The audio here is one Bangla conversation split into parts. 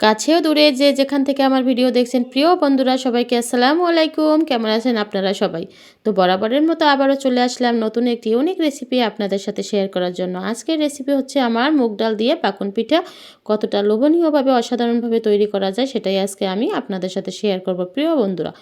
কাছেও দূরে যে যেখান থেকে আমার ভিডিও দেখছেন, প্রিয় বন্ধুরা, সবাইকে আসসালামু আলাইকুম। কেমন আছেন আপনারা সবাই? তো বরাবরের মতো আবারও চলে আসলাম নতুন একটি ইউনিক রেসিপি আপনাদের সাথে শেয়ার করার জন্য। আজকের রেসিপি হচ্ছে আমার মুগ ডাল দিয়ে পাকুন পিঠা। কতটা লোভনীয়ভাবে, অসাধারণভাবে তৈরি করা যায় সেটাই আজকে আমি আপনাদের সাথে শেয়ার করব, প্রিয় বন্ধুরা।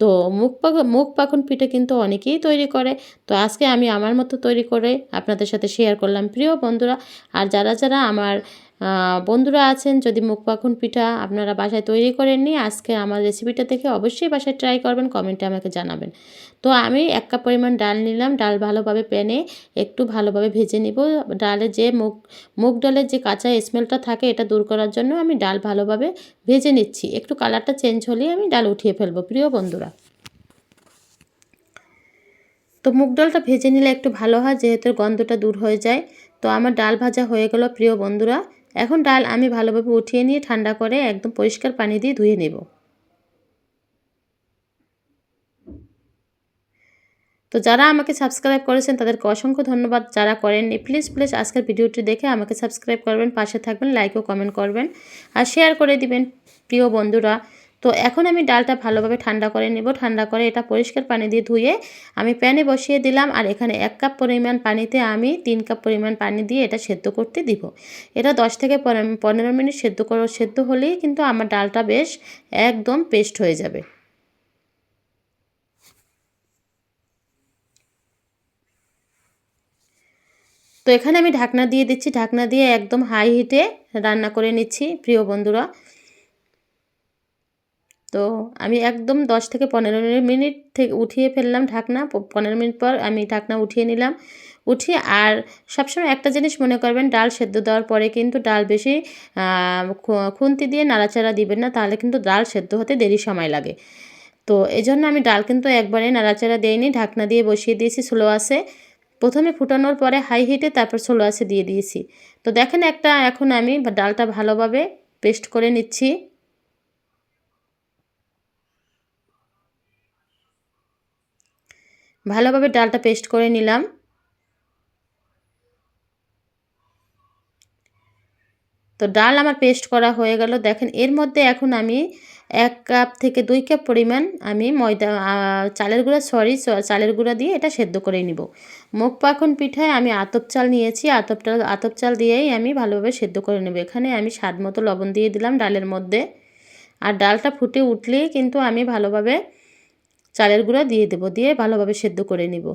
তো মুখ পাক মুখ পাকুন পিঠা কিন্তু অনেকেই তৈরি করে। তো আজকে আমি আমার মতো তৈরি করে আপনাদের সাথে শেয়ার করলাম, প্রিয় বন্ধুরা। আর যারা যারা আমার বন্ধুরা আছেন, যদি মুখ পাখুন পিঠা আপনারা বাসায় তৈরি করেননি আজকে আমার রেসিপিটা দেখে অবশ্যই বাসায় ট্রাই করবেন কমেন্টে আমাকে জানাবেন। তো আমি এক কাপ পরিমাণ ডাল নিলাম, ডাল ভালোভাবে প্যানে একটু ভালোভাবে ভেজে নিব। ডালে যে মুগ মুগ ডালের যে কাঁচা স্মেলটা থাকে এটা দূর করার জন্য আমি ডাল ভালোভাবে ভেজে নিচ্ছি। একটু কালারটা চেঞ্জ হলেই আমি ডাল উঠিয়ে ফেলব, প্রিয় বন্ধুরা। তো মুগ ডালটা ভেজে নিলে একটু ভালো হয়, যেহেতু গন্ধটা দূর হয়ে যায়। তো আমার ডাল ভাজা হয়ে গেল, প্রিয় বন্ধুরা। এখন ডাল আমি ভালোভাবে উঠিয়ে নিয়ে ঠান্ডা করে একদম পরিষ্কার পানি দিয়ে ধুয়ে নেব। তো যারা আমাকে সাবস্ক্রাইব করেছেন, তাদেরকে অসংখ্য ধন্যবাদ। যারা করেননি, প্লিজ প্লিজ আজকের ভিডিওটি দেখে আমাকে সাবস্ক্রাইব করবেন, পাশে থাকবেন লাইক ও কমেন্ট করবেন, আর শেয়ার করে দিবেন। প্রিয় বন্ধুরা তো এখন আমি ডালটা ভালোভাবে ঠান্ডা করে নেব। ঠান্ডা করে এটা পরিষ্কার পানি দিয়ে ধুয়ে আমি প্যানে বসিয়ে দিলাম আর এখানে এক কাপ পরিমাণ পানিতে আমি তিন কাপ পরিমাণ পানি দিয়ে এটা সেদ্ধ করতে দিব। এটা দশ থেকে পনেরো মিনিট সেদ্ধ করো, সেদ্ধ হলেই কিন্তু আমার ডালটা বেশ একদম পেস্ট হয়ে যাবে। তো এখানে আমি ঢাকনা দিয়ে দিচ্ছি। ঢাকনা দিয়ে একদম হাই হিটে রান্না করে নিচ্ছি। প্রিয় বন্ধুরা তো আমি একদম দশ থেকে পনেরো মিনিট থেকে উঠিয়ে ফেললাম ঢাকনা। পনেরো মিনিট পর আমি ঢাকনা উঠিয়ে নিলাম। উঠিয়ে আর সবসময় একটা জিনিস মনে করবেন, ডাল সেদ্ধ দেওয়ার পরে কিন্তু ডাল বেশি খুন্তি দিয়ে নাড়াচাড়া দিবেন না, তাহলে কিন্তু ডাল সেদ্ধ হতে দেরি সময় লাগে। তো এই জন্য আমি ডাল কিন্তু একবারে নাড়াচাড়া দিইনি, ঢাকনা দিয়ে বসিয়ে দিয়েছি স্লো আসে প্রথমে ফুটানোর পরে হাই হিটে তারপর স্লো আসে দিয়ে দিয়েছি। তো দেখেন একটা এখন আমি ডালটা ভালোভাবে পেস্ট করে নিচ্ছি। ভালোভাবে ডালটা পেস্ট করে নিলাম। তো ডাল আমার পেস্ট করা হয়ে গেল। দেখেন, এর মধ্যে এখন আমি এক কাপ থেকে দুই কাপ পরিমাণ আমি ময়দা চালের গুঁড়া, সরি চালের গুঁড়া দিয়ে এটা সেদ্ধ করে নিব। মুখ পাখন পিঠায় আমি আতপ চাল নিয়েছি। আতপ চাল আতপ চাল দিয়েই আমি ভালোভাবে সেদ্ধ করে নেব। এখানে আমি স্বাদ মতো লবণ দিয়ে দিলাম ডালের মধ্যে। আর ডালটা ফুটে উঠলেই কিন্তু আমি ভালোভাবে চালের গুঁড়া দিয়ে দেবো, দিয়ে ভালোভাবে সেদ্ধ করে নিব।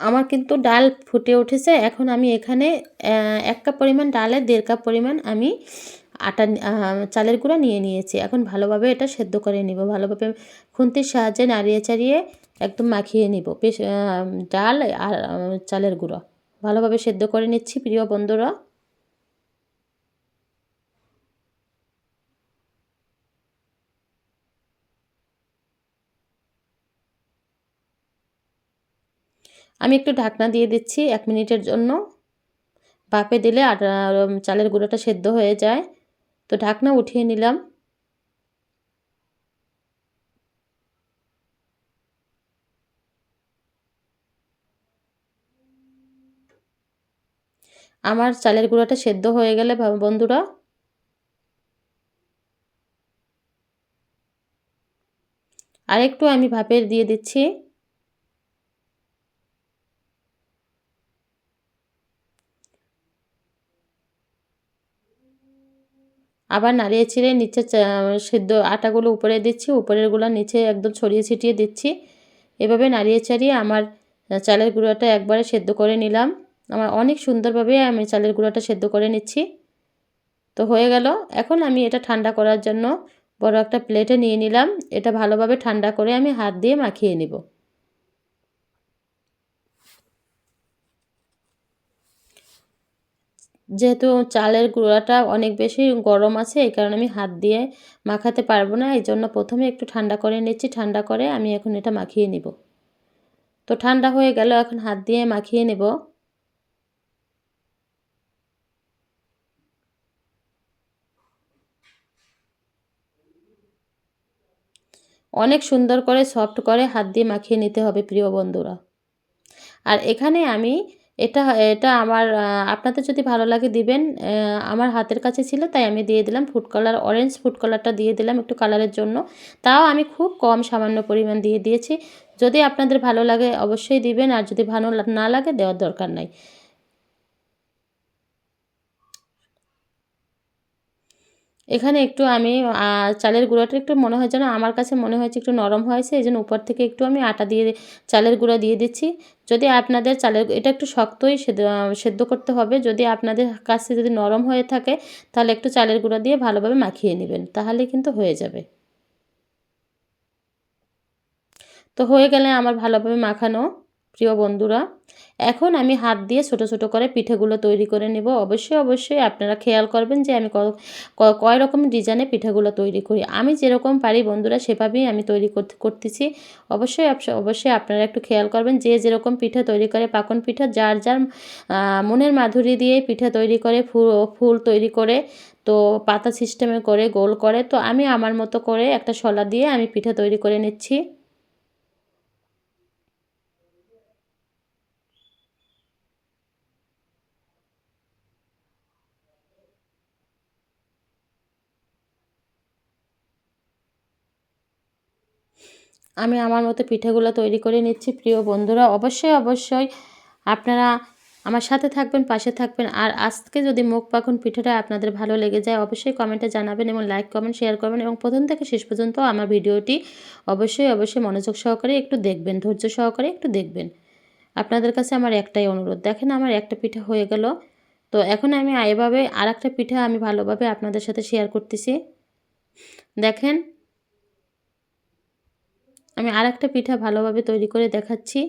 আমার কিন্তু ডাল ফুটে উঠেছে, এখন আমি এখানে এক কাপ পরিমাণ ডালে দেড় কাপ পরিমাণ আমি আটা চালের গুঁড়া নিয়ে নিয়েছি। এখন ভালোভাবে এটা সেদ্ধ করে নিব, ভালোভাবে খুন্তির সাহায্যে নাড়িয়ে চাড়িয়ে একদম মাখিয়ে নিব। ডাল আর চালের গুঁড়ো। ভালোভাবে সেদ্ধ করে নিচ্ছি, প্রিয় বন্ধুরা। আমি একটু ঢাকনা দিয়ে দিচ্ছি এক মিনিটের জন্য। বাপে দিলে আর চালের গুঁড়োটা সেদ্ধ হয়ে যায়। তো ঢাকনা উঠিয়ে নিলাম। আমার চালের গুঁড়োটা সেদ্ধ হয়ে গেলে বন্ধুরা। আরেকটু আমি ভাপের দিয়ে দিচ্ছি। আবার নাড়িয়ে ছিঁড়ে নিচে সেদ্ধ আটাগুলো উপরে দিচ্ছি উপরের উপরেরগুলো নিচে একদম ছড়িয়ে ছিটিয়ে দিচ্ছি। এভাবে নাড়িয়ে ছাড়িয়ে আমার চালের গুঁড়োটা একবারে সেদ্ধ করে নিলাম। আমার অনেক সুন্দরভাবে আমি চালের গুঁড়োটা সেদ্ধ করে নিচ্ছি। তো হয়ে গেল। এখন আমি এটা ঠান্ডা করার জন্য বড় একটা প্লেটে নিয়ে নিলাম। এটা ভালোভাবে ঠান্ডা করে আমি হাত দিয়ে মাখিয়ে নিব। যেহেতু চালের গুঁড়াটা অনেক বেশি গরম আছে, এই কারণে আমি হাত দিয়ে মাখাতে পারব না। এই জন্য প্রথমে একটু ঠান্ডা করে নিচ্ছি। ঠান্ডা করে আমি এখন এটা মাখিয়ে নিব। তো ঠান্ডা হয়ে গেল। এখন হাত দিয়ে মাখিয়ে নেব। অনেক সুন্দর করে সফট করে হাত দিয়ে মাখিয়ে নিতে হবে প্রিয় বন্ধুরা। আর এখানে আমি এটা এটা আমার আপনাদের যদি ভালো লাগে দিবেন আমার হাতের কাছে ছিল, তাই আমি দিয়ে দিলাম ফুড কালার অরেঞ্জ ফুড কালারটা দিয়ে দিলাম একটু কালারের জন্য। তাও আমি খুব কম সামান্য পরিমাণ দিয়ে দিয়েছি। যদি আপনাদের ভালো লাগে অবশ্যই দিবেন, আর যদি ভালো না লাগে দেওয়ার দরকার নাই। এখানে একটু আমি চালের গুঁড়োটা একটু মনে হয় যেন আমার কাছে মনে হয়েছে একটু নরম হয়েছে এই জন্য উপর থেকে একটু আমি আটা দিয়ে চালের গুঁড়া দিয়ে দিচ্ছি। যদি আপনাদের চালের এটা একটু শক্তই সেদ্ধ করতে হবে। যদি আপনাদের কাছে যদি নরম হয়ে থাকে, তাহলে একটু চালের গুঁড়া দিয়ে ভালোভাবে মাখিয়ে নেবেন তাহলে কিন্তু হয়ে যাবে। তো হয়ে গেলে আমার ভালোভাবে মাখানো প্রিয় বন্ধুরা, এখন আমি হাত দিয়ে ছোট ছোট করে পিঠেগুলো তৈরি করে নেব। অবশ্যই অবশ্যই আপনারা খেয়াল করবেন যে আমি কয় রকম ডিজাইনে পিঠাগুলো তৈরি করি। আমি যেরকম পারি বন্ধুরা, সেভাবেই আমি তৈরি করতে করতেছি। অবশ্যই অবশ্যই আপনারা একটু খেয়াল করবেন যে যেরকম পিঠা তৈরি করে পাকন পিঠা, যার যার মনের মাধুরী দিয়ে পিঠা তৈরি করে, ফুল ফুল তৈরি করে, তো পাতা সিস্টেমে করে, গোল করে, তো আমি আমার মতো করে একটা শলা দিয়ে আমি পিঠা তৈরি করে নিচ্ছি। আমি আমার মতো পিঠাগুলো তৈরি করে নিচ্ছি, প্রিয় বন্ধুরা। অবশ্যই অবশ্যই আপনারা আমার সাথে থাকবেন, পাশে থাকবেন। আর আজকে যদি মুখ পাখন পিঠাটা আপনাদের ভালো লেগে যায়, অবশ্যই কমেন্টে জানাবেন এবং লাইক, কমেন্ট, শেয়ার করবেন এবং প্রথম থেকে শেষ পর্যন্ত আমার ভিডিওটি অবশ্যই অবশ্যই মনোযোগ সহকারে একটু দেখবেন, ধৈর্য সহকারে একটু দেখবেন। আপনাদের কাছে আমার একটাই অনুরোধ, দেখেন আমার একটা পিঠা হয়ে গেল। তো এখন আমি এভাবে আর একটা পিঠা আমি ভালোভাবে আপনাদের সাথে শেয়ার করতেছি। দেখেন আমি আর একটা পিঠা ভালোভাবে তৈরি করে দেখাচ্ছি।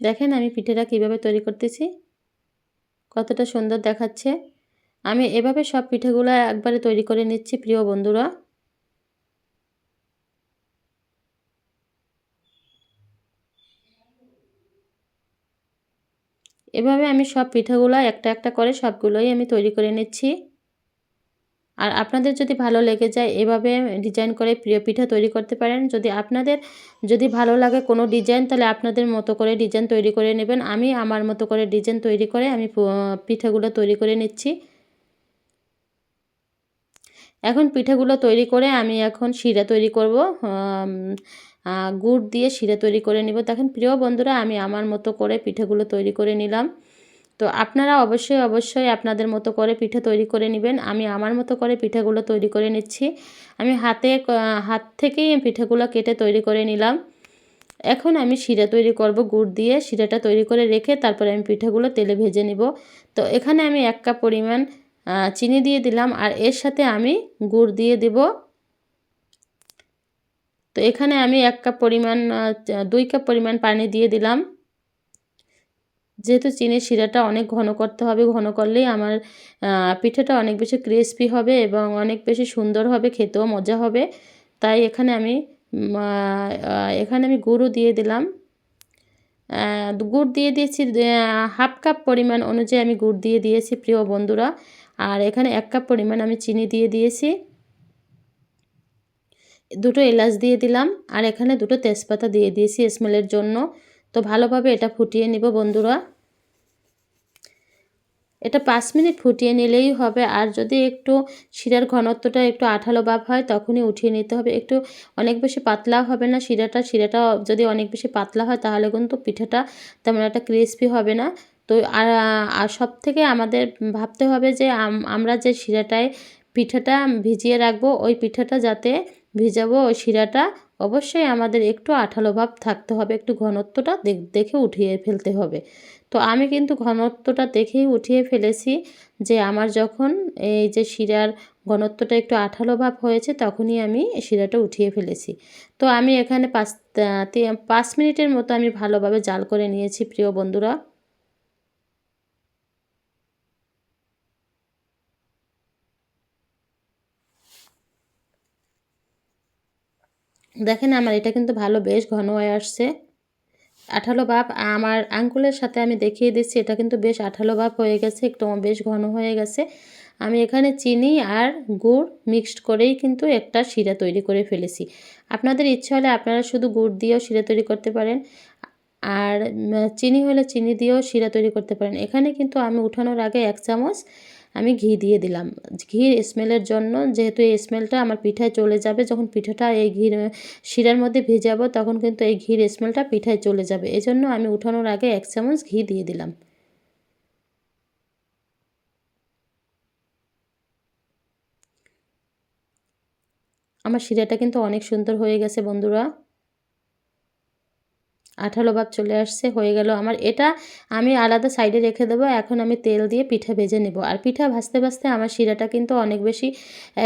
দেখেন আমি পিঠেটা কীভাবে তৈরি করতেছি। কতটা সুন্দর দেখাচ্ছে। আমি এভাবে সব পিঠেগুলো একবারে তৈরি করে নিচ্ছি, প্রিয় বন্ধুরা। এভাবে আমি সব পিঠাগুলো একটা একটা করে সবগুলোই আমি তৈরি করে নিচ্ছি। আর আপনাদের যদি ভালো লেগে যায়, এভাবে ডিজাইন করে প্রিয় পিঠা তৈরি করতে পারেন। যদি আপনাদের, যদি ভালো লাগে কোনো ডিজাইন, তাহলে আপনাদের মতো করে ডিজাইন তৈরি করে নেবেন। আমি আমার মতো করে ডিজাইন তৈরি করে আমি পিঠাগুলো তৈরি করে নিচ্ছি। এখন পিঠাগুলো তৈরি করে আমি এখন শিরা তৈরি করব। গুড় দিয়ে শিরা তৈরি করে নিব। দেখেন, প্রিয় বন্ধুরা, আমি আমার মতো করে পিঠেগুলো তৈরি করে নিলাম। তো আপনারা অবশ্যই অবশ্যই আপনাদের মতো করে পিঠে তৈরি করে নেবেন। আমি আমার মতো করে পিঠাগুলো তৈরি করে নিচ্ছি। আমি হাতে হাত থেকেই পিঠেগুলো কেটে তৈরি করে নিলাম। এখন আমি শিরা তৈরি করব গুড় দিয়ে। শিরাটা তৈরি করে রেখে তারপরে আমি পিঠেগুলো তেলে ভেজে নিব। তো এখানে আমি এক কাপ পরিমাণ চিনি দিয়ে দিলাম। আর এর সাথে আমি গুড় দিয়ে দেব। তো এখানে আমি এক কাপ পরিমাণ দুই কাপ পরিমাণ পানি দিয়ে দিলাম। যেহেতু চিনির শিরাটা অনেক ঘন করতে হবে, ঘন করলেই আমার পিঠাটা অনেক বেশি ক্রিসপি হবে এবং অনেক বেশি সুন্দর হবে, খেতেও মজা হবে। তাই এখানে আমি এখানে আমি গুঁড়ো দিয়ে দিলাম। গুড় দিয়ে দিয়েছি হাফ কাপ পরিমাণ অনুযায়ী আমি গুড় দিয়ে দিয়েছি, প্রিয় বন্ধুরা। আর এখানে এক কাপ পরিমাণ আমি চিনি দিয়ে দিয়েছি। দুটো এলাচ দিয়ে দিলাম আর এখানে দুটো তেজপাতা দিয়ে দিয়েছি স্মেলের জন্য। তো ভালোভাবে এটা ফুটিয়ে নিব বন্ধুরা। এটা পাঁচ মিনিট ফুটিয়ে নিলেই হবে। আর যদি একটু শিরার ঘনত্বটা একটু আঠালো ভাব হয়, তখনই উঠিয়ে নিতে হবে। একটু অনেক বেশি পাতলা হবে না শিরাটা। শিরাটা যদি অনেক বেশি পাতলা হয়, তাহলে কিন্তু পিঠাটা তেমন একটা ক্রিসপি হবে না। তো আর সব থেকে আমাদের ভাবতে হবে যে আমরা যে শিরাটায় পিঠাটা ভিজিয়ে রাখব, ওই পিঠাটা যাতে ভিজাবো শিরাটা, অবশ্যই আমাদের একটু আঠালো ভাব থাকতে হবে, একটু ঘনত্বটা দেখে উঠিয়ে ফেলতে হবে। তো আমি কিন্তু ঘনত্বটা দেখেই উঠিয়ে ফেলেছি যে আমার যখন এই যে শিরার ঘনত্বটা একটু আঠালো ভাব হয়েছে তখনই আমি শিরাটা উঠিয়ে ফেলেছি। তো আমি এখানে পাঁচ পাঁচ মিনিটের মতো আমি ভালোভাবে জাল করে নিয়েছি, প্রিয় বন্ধুরা। দেখেন আমার এটা কিন্তু ভালো, বেশ ঘন হয়ে আসছে। আঠালো ভাব আমার আঙ্গুলের সাথে আমি দেখিয়ে দিচ্ছি, এটা কিন্তু বেশ আঠালো ভাব হয়ে গেছে, একটু বেশ ঘন হয়ে গেছে। আমি এখানে চিনি আর গুড় মিক্সড করেই কিন্তু একটা শিরা তৈরি করে ফেলেছি। আপনাদের ইচ্ছা হলে আপনারা শুধু গুড় দিয়েও শিরা তৈরি করতে পারেন, আর চিনি হলে চিনি দিয়েও শিরা তৈরি করতে পারেন। এখানে কিন্তু আমি উঠানোর আগে এক চামচ আমি ঘি দিয়ে দিলাম। ঘির স্মেলের জন্য যেহেতু এই স্মেলটা আমার পিঠায় চলে যাবে, যখন পিঠাটা এই ঘির শিরার মধ্যে ভেজাবো তখন কিন্তু এই ঘির স্মেলটা পিঠায় চলে যাবে। এজন্য আমি উঠানোর আগে এক চামচ ঘি দিয়ে দিলাম। আমার শিরাটা কিন্তু অনেক সুন্দর হয়ে গেছে বন্ধুরা। আঠালো ভাব চলে আসছে, হয়ে গেল আমার। এটা আমি আলাদা সাইডে রেখে দেবো, এখন আমি তেল দিয়ে পিঠা ভেজে নেব। আর পিঠা ভাজতে ভাজতে আমার শিরাটা কিন্তু অনেক বেশি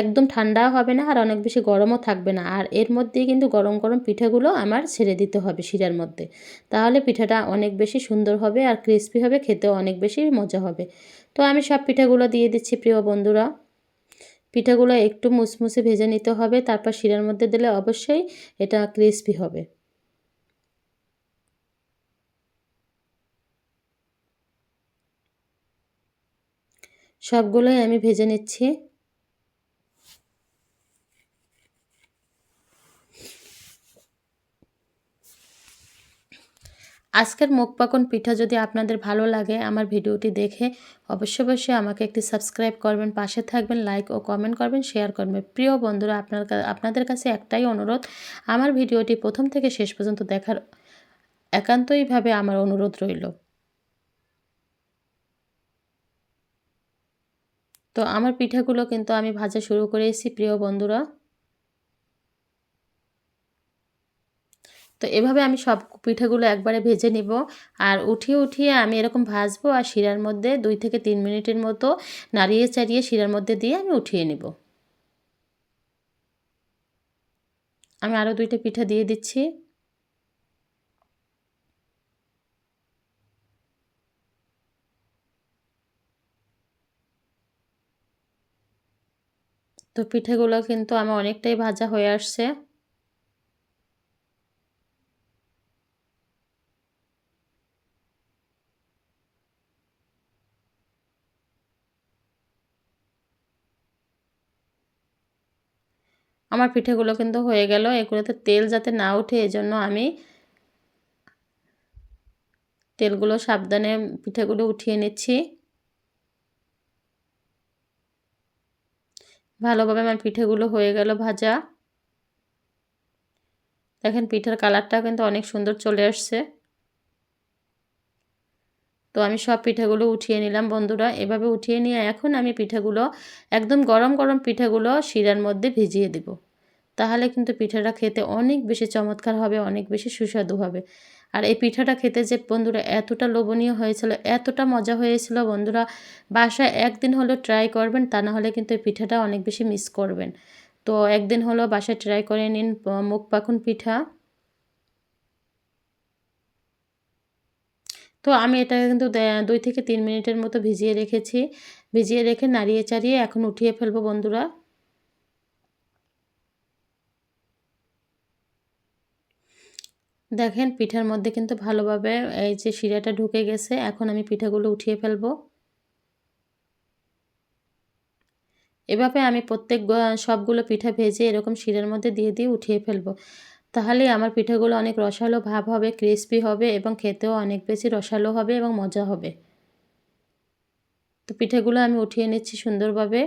একদম ঠান্ডাও হবে না, আর অনেক বেশি গরমও থাকবে না। আর এর মধ্যেই কিন্তু গরম গরম পিঠাগুলো আমার ছেড়ে দিতে হবে শিরার মধ্যে। তাহলে পিঠাটা অনেক বেশি সুন্দর হবে আর ক্রিস্পি হবে, খেতেও অনেক বেশি মজা হবে। তো আমি সব পিঠাগুলো দিয়ে দিচ্ছি, প্রিয় বন্ধুরা। পিঠাগুলো একটু মুসমুসে ভেজে নিতে হবে, তারপর শিরার মধ্যে দিলে অবশ্যই এটা ক্রিস্পি হবে। সবগুলোই আমি ভেজে নিচ্ছি। আজকের মুখ পাকন পিঠা যদি আপনাদের ভালো লাগে আমার ভিডিওটি দেখে, অবশ্যই অবশ্যই আমাকে একটি সাবস্ক্রাইব করবেন, পাশে থাকবেন লাইক ও কমেন্ট করবেন শেয়ার করবেন। প্রিয় বন্ধুরা, আপনার আপনাদের কাছে একটাই অনুরোধ, আমার ভিডিওটি প্রথম থেকে শেষ পর্যন্ত দেখার একান্তইভাবে আমার অনুরোধ রইল। তো আমার পিঠাগুলো কিন্তু আমি ভাজা শুরু করে এসেছি প্রিয় বন্ধুরা। তো এভাবে আমি সব পিঠাগুলো একবারে ভেজে নিব আর উঠিয়ে উঠিয়ে আমি এরকম ভাজবো আর শিরার মধ্যে দুই থেকে তিন মিনিটের মতো নাড়িয়ে চাড়িয়ে শিরার মধ্যে দিয়ে আমি উঠিয়ে নিব। আমি আরও দুইটা পিঠা দিয়ে দিচ্ছি। তো পিঠেগুলো কিন্তু আমার অনেকটাই ভাজা হয়ে আসছে। আমার পিঠেগুলো কিন্তু হয়ে গেল, এগুলোতে তেল যাতে না উঠে, এজন্য আমি তেলগুলো সাবধানে পিঠেগুলো উঠিয়ে নিচ্ছি। ভালোভাবে আমার পিঠেগুলো হয়ে গেল ভাজা। দেখেন পিঠার কালারটা কিন্তু অনেক সুন্দর চলে আসছে। তো আমি সব পিঠাগুলো উঠিয়ে নিলাম বন্ধুরা। এভাবে উঠিয়ে নিয়ে এখন আমি পিঠাগুলো, একদম গরম গরম পিঠাগুলো শিরার মধ্যে ভিজিয়ে দিব। তাহলে কিন্তু পিঠাটা খেতে অনেক বেশি চমৎকার হবে, অনেক বেশি সুস্বাদু হবে। আর এই পিঠাটা খেতে যে বন্ধুরা এতটা লোভনীয় হয়েছিল, এতটা মজা হয়েছিল বন্ধুরা, বাসায় একদিন হলো ট্রাই করবেন, তা না হলে কিন্তু এই পিঠাটা অনেক বেশি মিস করবেন। তো একদিন হলো বাসায় ট্রাই করে নিন মুখ পাখুন পিঠা। তো আমি এটা কিন্তু দুই থেকে তিন মিনিটের মতো ভিজিয়ে রেখেছি। ভিজিয়ে রেখে নাড়িয়ে চাড়িয়ে এখন উঠিয়ে ফেলব বন্ধুরা। দেখেন পিঠার মধ্যে কিন্তু ভালোভাবে এই যে শিরাটা ঢুকে গেছে, এখন আমি পিঠাগুলো উঠিয়ে ফেলব। এভাবে আমি প্রত্যেক সবগুলো পিঠা ভেজে এরকম শিরার মধ্যে দিয়ে দিয়ে উঠিয়ে ফেলব। তাহলে আমার পিঠাগুলো অনেক রসালো ভাব হবে ক্রিসপি হবে এবং খেতেও অনেক বেশি রসালো হবে এবং মজা হবে। তো পিঠাগুলো আমি উঠিয়ে নিচ্ছি সুন্দরভাবে।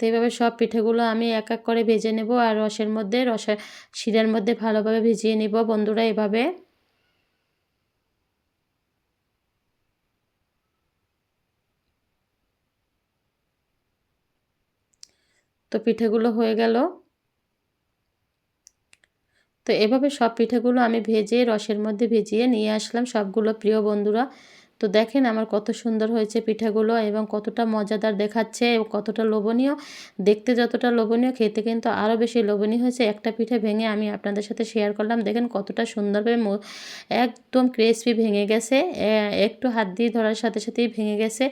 তো এইভাবে সব পিঠেগুলো আমি এক এক করে ভেজে নেব আর রসের মধ্যে, রসের শিরার মধ্যে ভালোভাবে ভিজিয়ে নিব বন্ধুরা এভাবে। তো পিঠেগুলো হয়ে গেল। তো এভাবে সব পিঠেগুলো আমি ভেজে রসের মধ্যে ভিজিয়ে নিয়ে আসলাম সবগুলো প্রিয় বন্ধুরা। তো দেখেন আমার কত সুন্দর হয়েছে পিঠাগুলো এবং কতটা মজাদার দেখাচ্ছে এবং কতটা লোভনীয়। দেখতে যতটা লোভনীয়, খেতে কিন্তু আরও বেশি লোভনীয় হয়েছে। একটা পিঠে ভেঙে আমি আপনাদের সাথে শেয়ার করলাম। দেখেন কতটা সুন্দরভাবে একদম ক্রেসপি ভেঙে গেছে। একটু হাত দিয়ে ধরার সাথে সাথেই ভেঙে গেছে।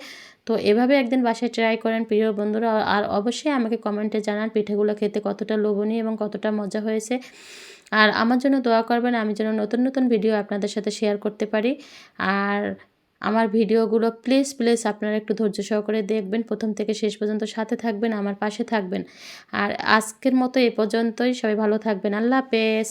তো এভাবে একদিন বাসায় ট্রাই করেন প্রিয় বন্ধুরা। আর অবশ্যই আমাকে কমেন্টে জানান পিঠেগুলো খেতে কতটা লোভনীয় এবং কতটা মজা হয়েছে। আর আমার জন্য দোয়া করবেন, আমি যেন নতুন নতুন ভিডিও আপনাদের সাথে শেয়ার করতে পারি। আর আমার ভিডিওগুলো প্লিজ প্লিজ আপনারা একটু ধৈর্য সহকারে দেখবেন। প্রথম থেকে শেষ পর্যন্ত সাথে থাকবেন, আমার পাশে থাকবেন। আর আজকের মতো এ পর্যন্তই। সবাই ভালো থাকবেন। আল্লাহ হাফেজ।